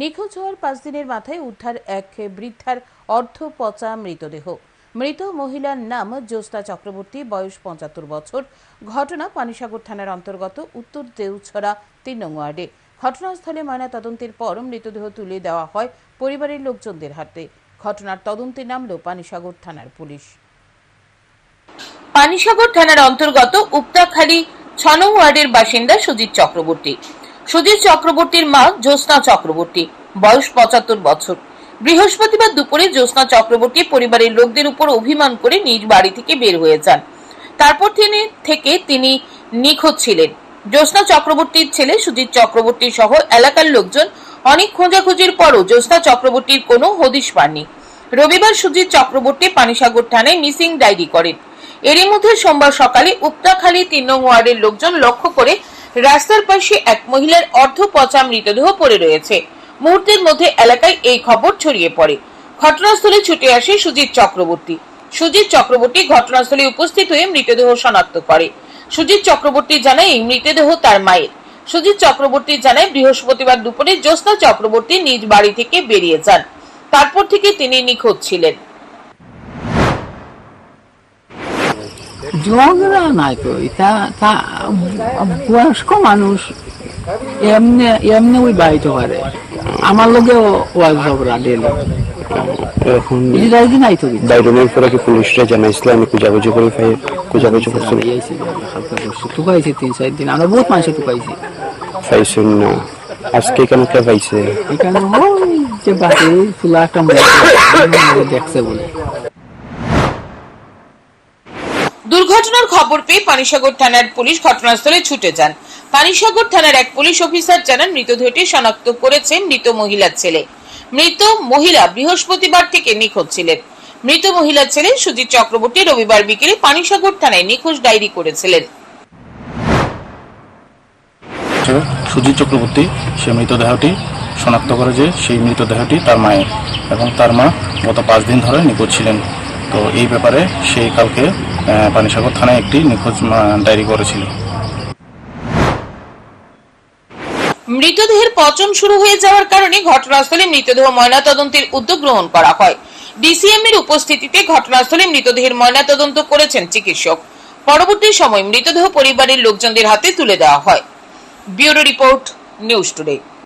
নিখোঁজ হওয়ার পাঁচ দিনের মাথায় উদ্ধার এক বৃদ্ধার অর্ধ পচা মৃতদেহ। মৃত মহিলার নাম জ্যোৎস্না চক্রবর্তী, বয়স পঁচাত্তর বছর। ঘটনা পানিসাগর থানার অন্তর্গত উত্তর দেউছড়া, তিন নং ওয়ার্ডে। ঘটনাস্থলে ময়না তদন্তের পর মৃতদেহ তুলে দেওয়া হয় পরিবারের লোকজনদের হাতে। ঘটনার তদন্তে নামল পানিসাগর থানার পুলিশ। পানিসাগর থানার অন্তর্গত উপতাখালী ছ নং ওয়ার্ডের বাসিন্দা সুজিত চক্রবর্তী। সুজিত চক্রবর্তীর মা জ্যোৎস্না চক্রবর্তী, বয়স পঁচাত্তর বছর। বৃহস্পতিবার দুপুরে জ্যোৎস্না চক্রবর্তী পরিবারের লোকদের উপর অভিমান করে নিজ বাড়ি থেকে বের হয়ে যান। তারপর তিনি থেকে তিনি নিখোঁজ ছিলেন। জ্যোৎস্না চক্রবর্তীর ছেলে সুজিত চক্রবর্তী সহ এলাকার লোকজন অনেক খোঁজাখুঁজির পরও জ্যোৎস্না চক্রবর্তীর কোনো হদিশ পাননি। রবিবার সুজিত চক্রবর্তী পানিসাগর থানায় মিসিং ডায়েরি করেন। এরই মধ্যে সোমবার সকালে উপতাখালী তিন নং ওয়ার্ডের লোকজন লক্ষ্য করে রাস্তার পাশে এক মহিলার অর্ধ পচা মৃতদেহ পড়ে রয়েছে। মুহূর্তের মধ্যে এলাকায় এই খবর ছড়িয়ে পড়ে। ঘটনাস্থলে ছুটে আসে সুজিত চক্রবর্তী। সুজিত চক্রবর্তী ঘটনাস্থলে উপস্থিত হয়ে মৃতদেহ শনাক্ত করে। সুজিত চক্রবর্তী জানায়, এই মৃতদেহ তার মায়ের। সুজিত চক্রবর্তী জানায়, বৃহস্পতিবার দুপুরে জ্যোৎস্না চক্রবর্তী নিজ বাড়ি থেকে বেরিয়ে যান। তারপর থেকে তিনি নিখোঁজ ছিলেন। ঝগড়া নাই তো তা তা বয়স্ক মানুষ এমনি এমনি ওই বাড়িতে পারে আমার লোকে ওয়াজ ঝগড়া ডেলি এখন এটা কি নাই তো পরে কি পুলিশরা করে টুকাইছে তিন চার দিন আমরা বহুত মানুষ টুকাইছি পাইছেন না আজকে কেন কে পাইছে এখানে যে বাকি ফুলা একটা মেয়ে দেখছে বলে দুর্ঘটনার খবর পেয়ে পানিসাগর থানার পুলিশ ঘটনাস্থলে ছুটে যান। পানিসাগর থানার এক পুলিশ অফিসার জানান মৃতদেহটি শনাক্ত করেছেন মৃত মহিলার ছেলে। মৃত মহিলা বৃহস্পতিবার থেকে নিখোঁজ ছিলেন। মৃত মহিলার ছেলে সুজিত চক্রবর্তী রবিবার বিকেলে পানিসাগর থানায় নিখোঁজ ডায়েরি করেছিলেন। সুজিত চক্রবর্তী, সে মৃতদেহটি শনাক্ত করে যে সেই মৃতদেহটি তার মায়ের এবং তার মা গত পাঁচ দিন ধরে নিখোঁজ ছিলেন। তো এই ব্যাপারে সে কালকে পানিসাগর থানায় একটি নিখোঁজ ডায়েরি করেছিল। মৃতদেহের পচন শুরু হয়ে যাওয়ার কারণে ঘটনাস্থলে মৃতদেহ ময়নাতদন্তের উদ্যোগ গ্রহণ করা হয়। ডিসিএম এর উপস্থিতিতে ঘটনাস্থলে মৃতদেহের ময়নাতদন্ত করেছেন চিকিৎসক। পরবর্তী সময় মৃতদেহ পরিবারের লোকজনদের হাতে তুলে দেওয়া হয়। Bureau report, news today.